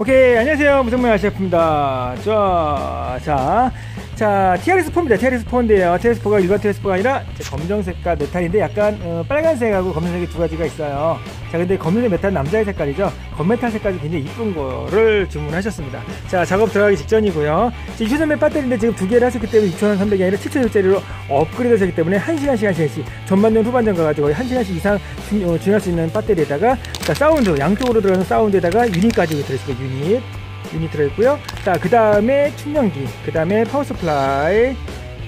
오케이 안녕하세요. 무정모 아시아프입니다. 자, 자, 자 TRS4입니다. TRS4인데요. TRS4가 일반 TRS4가 아니라 검정색과 메탈인데 약간 어, 빨간색하고 검정색이 두 가지가 있어요. 자 근데 검정색 메탈 남자의 색깔이죠. 검메탈 색깔이 굉장히 이쁜 거를 주문하셨습니다. 자 작업 들어가기 직전이고요. 2,300 배터리인데 지금 두 개를 하셨기 때문에 2,300이 아니라 7,000원짜리로 업그레이드 되기 때문에 1시간 시간 시간씩 전반전 후반전 가가지고 1시간씩 이상 주, 어, 주행할 수 있는 배터리에다가 자, 사운드 양쪽으로 들어가는 사운드에다가 유닛까지 들어있습니다 유닛 유닛 들어있고요. 자 그 다음에 충전기 그 다음에 파워 서플라이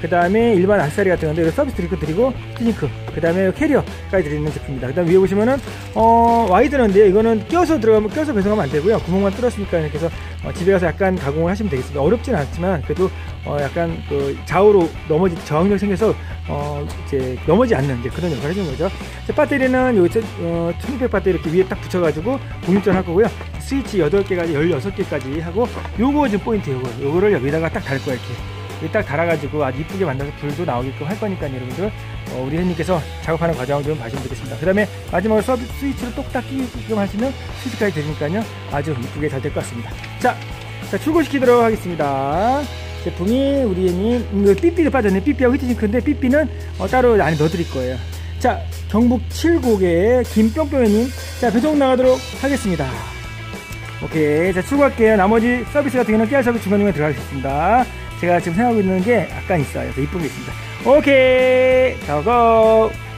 그 다음에 일반 악세사리 같은 건데 서비스 드리고 드리고 스티링크 그 다음에 캐리어까지 드리는 제품입니다. 그 다음 위에 보시면은 어 와이드는데 이거는 껴서 들어가면 껴서 배송하면 안 되고요. 구멍만 뚫었으니까 이렇게 해서 어, 집에 가서 약간 가공을 하시면 되겠습니다. 어렵진 않지만 그래도 어 약간 그 좌우로 넘어지 저항력 생겨서 어 이제 넘어지 않는 이제 그런 역할을 해주는 거죠. 자, 배터리는 여기 어, 1600 배터리 이렇게 위에 딱 붙여가지고 독립전 할 거고요. 스위치 8개까지 16개까지 하고 요거 지금 포인트 요거 요거를 여기다가 딱 달 거야 이렇게 딱 달아가지고 아주 이쁘게 만들어서 불도 나오게끔 할 거니까 여러분들. 어, 우리 혜님께서 작업하는 과정을 좀 봐주면 되겠습니다. 그 다음에 마지막으로 서비 스위치를 똑딱 끼게끔 있는 스위치까지 되니까요. 아주 이쁘게 잘 될 것 같습니다. 자, 자 출고시키도록 하겠습니다. 제품이 우리 혜님 음, 삐삐를 빠졌네. 삐삐하고 히트싱크인데 삐삐는 어, 따로 안에 넣어드릴 거예요. 자 경북 7곡의 김뿅뿅님. 자 배송 나가도록 하겠습니다. 오케이. 자 출고할게요. 나머지 서비스 같은 경우는 깨알 서비스 중간중간에 들어가겠습니다 제가 지금 생각하고 있는 게 약간 있어요. 이쁜 게 있습니다. 오케이, 고고.